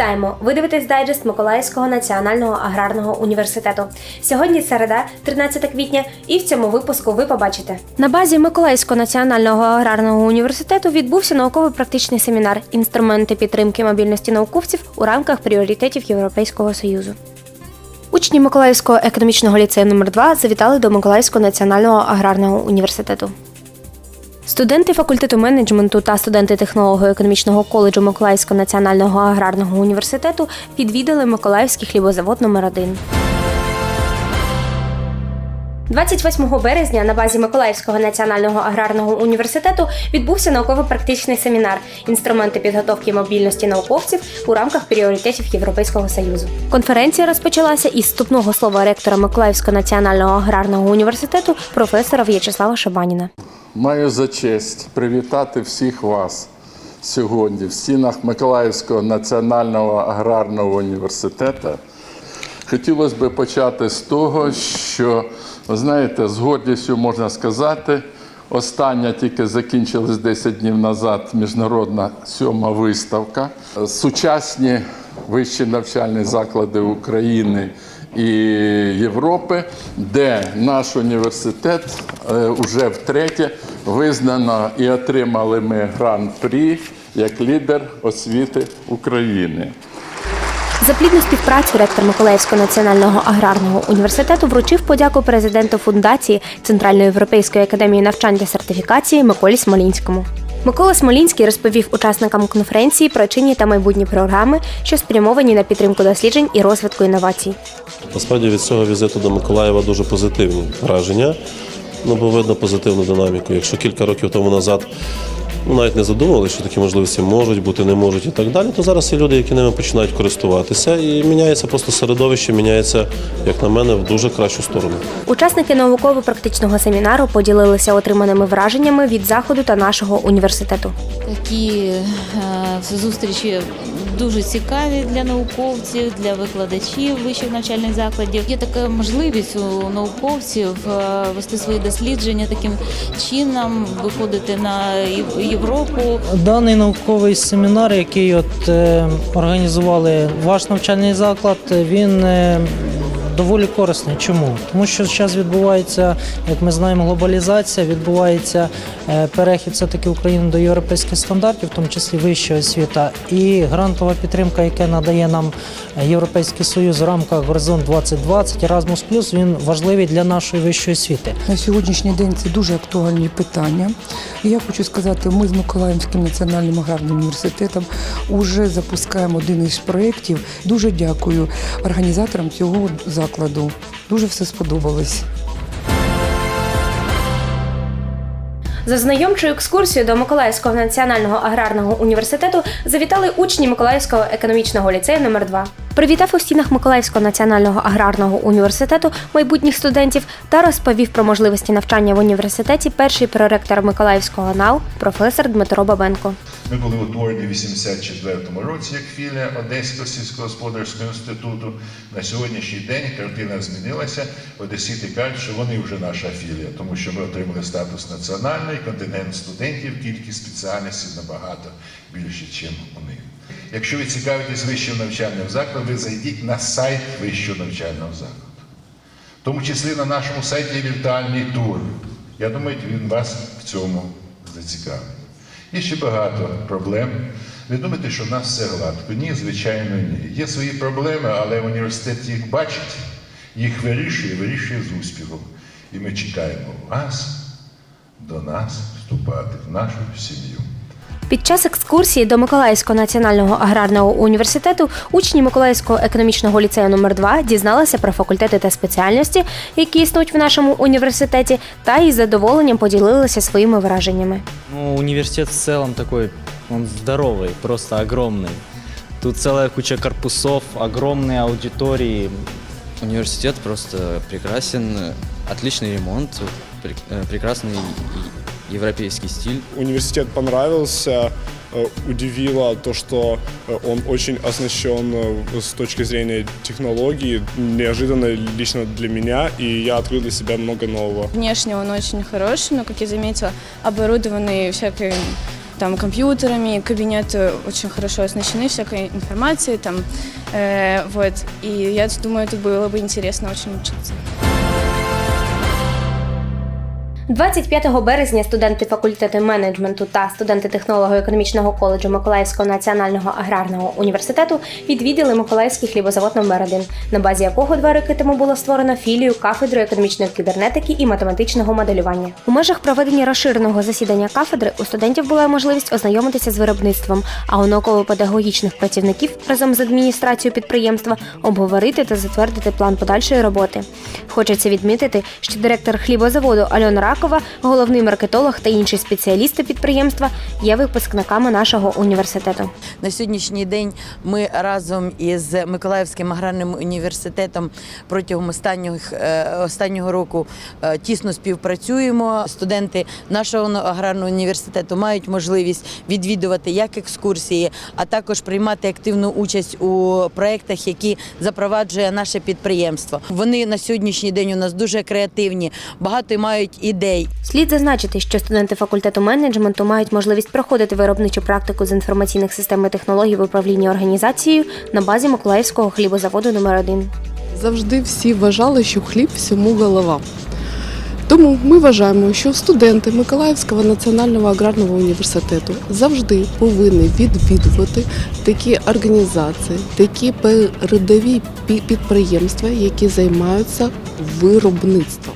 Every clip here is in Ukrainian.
Вітаємо! Ви дивитесь дайджест Миколаївського національного аграрного університету. Сьогодні середа, 13 квітня, і в цьому випуску ви побачите. На базі Миколаївського національного аграрного університету відбувся науково-практичний семінар інструменти підтримки мобільності науковців у рамках пріоритетів Європейського союзу. Учні Миколаївського економічного ліцею номер 2 завітали до Миколаївського національного аграрного університету. Студенти факультету менеджменту та студенти технолого-економічного коледжу Миколаївського національного аграрного університету відвідали Миколаївський хлібозавод номер 1 28 березня на базі Миколаївського національного аграрного університету відбувся науково-практичний семінар інструменти підготовки мобільності науковців у рамках пріоритетів Європейського союзу. Конференція розпочалася із вступного слова ректора Миколаївського національного аграрного університету професора В'ячеслава Шабаніна. Маю за честь привітати всіх вас сьогодні в стінах Миколаївського національного аграрного університету. Хотілося б почати з того, що, ви знаєте, з гордістю можна сказати, остання тільки закінчилась 10 днів назад міжнародна сьома виставка. Сучасні вищі навчальні заклади України і Європи, де наш університет вже втретє визнано і отримали ми гран-прі як лідер освіти України. За плідну співпрацю ректор Миколаївського національного аграрного університету вручив подяку президенту фундації Центральноєвропейської академії навчань та сертифікації Миколі Смолінському. Микола Смолінський розповів учасникам конференції про чинні та майбутні програми, що спрямовані на підтримку досліджень і розвитку інновацій. Насправді від цього візиту до Миколаєва дуже позитивні враження. Ну, бо видно позитивну динаміку. Якщо кілька років тому назад ну, навіть не задумувалися, що такі можливості можуть бути, не можуть і так далі, то зараз є люди, які ними починають користуватися, і міняється просто середовище, міняється, як на мене, в дуже кращу сторону. Учасники науково-практичного семінару поділилися отриманими враженнями від заходу та нашого університету. Такі е, зустрічі дуже цікаві для науковців, для викладачів вищих навчальних закладів. Є така можливість у науковців е, вести свої дослідження таким чином, виходити на Європу. Даний науковий семінар, який от е, організували ваш навчальний заклад, він е, доволі корисний. Чому? Тому що зараз відбувається, як ми знаємо, глобалізація, відбувається е, перехід все-таки України до європейських стандартів, в тому числі вища освіта, і грантова підтримка, яка надає нам Європейський Союз в рамках Горизонт 2020, Erasmus+, він важливий для нашої вищої освіти. На сьогоднішній день це дуже актуальні питання. І я хочу сказати, ми з Миколаївським національним аграрним університетом вже запускаємо один із проєктів. Дуже дякую організаторам цього закладу. Дуже все сподобалось. За знайомчою екскурсією до Миколаївського національного аграрного університету завітали учні Миколаївського економічного ліцею номер 2 Привітав у стінах Миколаївського національного аграрного університету майбутніх студентів та розповів про можливості навчання в університеті перший проректор Миколаївського НАУ професор Дмитро Бабенко. Ми були утворені в 84-му році як філія Одеського сільськогосподарського інституту. На сьогоднішній день картина змінилася. Одесіти кажуть, що вони вже наша філія, тому що ми отримали статус національний, контингент студентів, кількість спеціальностей набагато більше, ніж у них. Якщо ви цікавитесь вищим навчальним закладом, ви зайдіть на сайт вищого навчального закладу. В тому числі на нашому сайті є віртуальний тур. Я думаю, він вас в цьому зацікавить. Є ще багато проблем. Ви думаєте, що в нас все гладко? Ні, звичайно, ні. Є свої проблеми, але університет їх бачить, їх вирішує, вирішує з успіхом. І ми чекаємо вас до нас вступати в нашу сім'ю. Під час екскурсії до Миколаївського національного аграрного університету учні Миколаївського економічного ліцею номер 2 дізналися про факультети та спеціальності, які існують в нашому університеті, та із задоволенням поділилися своїми враженнями. Ну, университет в целом такой, он здоровый, просто огромный. Тут целая куча корпусов, огромные аудитории. Университет просто прекрасен, отличный ремонт, прек- э, прекрасный и- европейский стиль. Университет понравился, э, удивило то, что э, он очень оснащен э, с точки зрения технологий, неожиданно лично для меня, и я открыл для себя много нового. Внешне он очень хороший, но, как я заметила, оборудованный всякой там компьютерами, кабинеты очень хорошо оснащены всякой информацией там, э, вот. И я думаю, это было бы интересно очень учиться. 25 березня студенти факультету менеджменту та студенти технолого-економічного коледжу Миколаївського національного аграрного університету відвідали Миколаївський хлібозавод номер 1 на базі якого два роки тому було створено філію кафедри економічної кібернетики і математичного моделювання. У межах проведення розширеного засідання кафедри у студентів була можливість ознайомитися з виробництвом, а у науково-педагогічних працівників разом з адміністрацією підприємства обговорити та затвердити план подальшої роботи. Хочеться відмітити, що директор хлібозаводу Альона Ракова, головний маркетолог та інші спеціалісти підприємства є випускниками нашого університету. На сьогоднішній день ми разом із Миколаївським аграрним університетом протягом останнього, е, останнього року е, тісно співпрацюємо. Студенти нашого аграрного університету мають можливість відвідувати як екскурсії, а також приймати активну участь у проєктах, які запроваджує наше підприємство. Вони на сьогоднішній день у нас дуже креативні, багато мають ідей. Слід зазначити, що студенти факультету менеджменту мають можливість проходити виробничу практику з інформаційних систем і технологій в управлінні організацією на базі Миколаївського хлібозаводу номер 1 Завжди всі вважали, що хліб всьому голова. Тому ми вважаємо, що студенти Миколаївського національного аграрного університету завжди повинні відвідувати такі організації, такі передові пі- підприємства, які займаються виробництвом.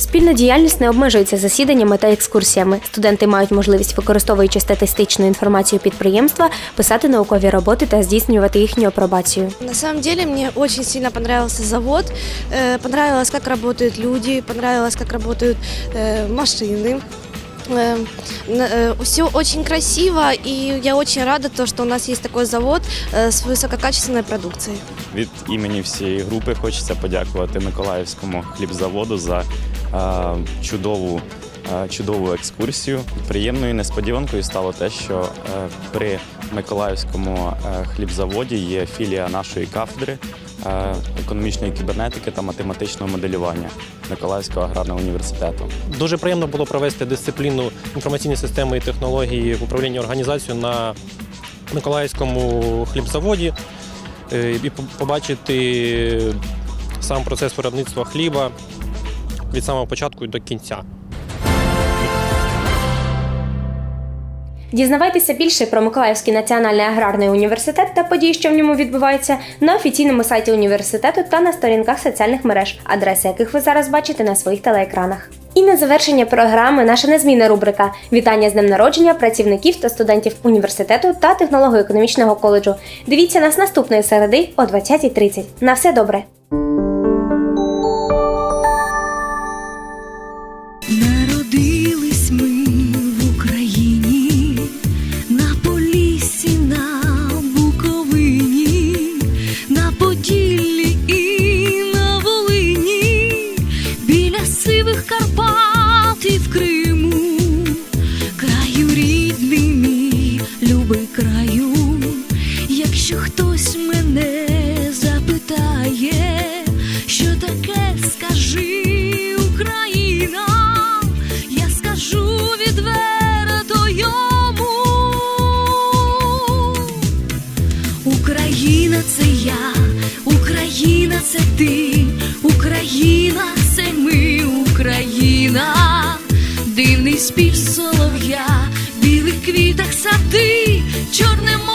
Спільна діяльність не обмежується засіданнями та екскурсіями. Студенти мають можливість, використовуючи статистичну інформацію підприємства, писати наукові роботи та здійснювати їхню апробацію. На самом деле мне очень сильно понравился завод, э, понравилось, как работают люди, понравилось, как работают э, машины. Все очень красиво, и я очень рада, то, что у нас есть такой завод э, с высококачественной продукцией. Від імені всієї групи хочеться подякувати Миколаївському хлібзаводу за е, чудову, е, чудову екскурсію. Приємною несподіванкою стало те, що е, при Миколаївському е, хлібзаводі є філія нашої кафедри е, економічної кібернетики та математичного моделювання Миколаївського аграрного університету. Дуже приємно було провести дисципліну інформаційні системи і технології в управлінні організацією на Миколаївському хлібзаводі е, і по- побачити сам процес виробництва хліба від самого початку до кінця. Дізнавайтеся більше про Миколаївський національний аграрний університет та події, що в ньому відбуваються, на офіційному сайті університету та на сторінках соціальних мереж, адреси яких ви зараз бачите на своїх телеекранах. І на завершення програми наша незмінна рубрика Вітання з днем народження працівників та студентів університету та технолого-економічного коледжу. Дивіться нас наступної середи о 20.30. На все добре! ти, Україна, це ми, Україна, дивний спів солов'я, білих квітах сади, чорне море.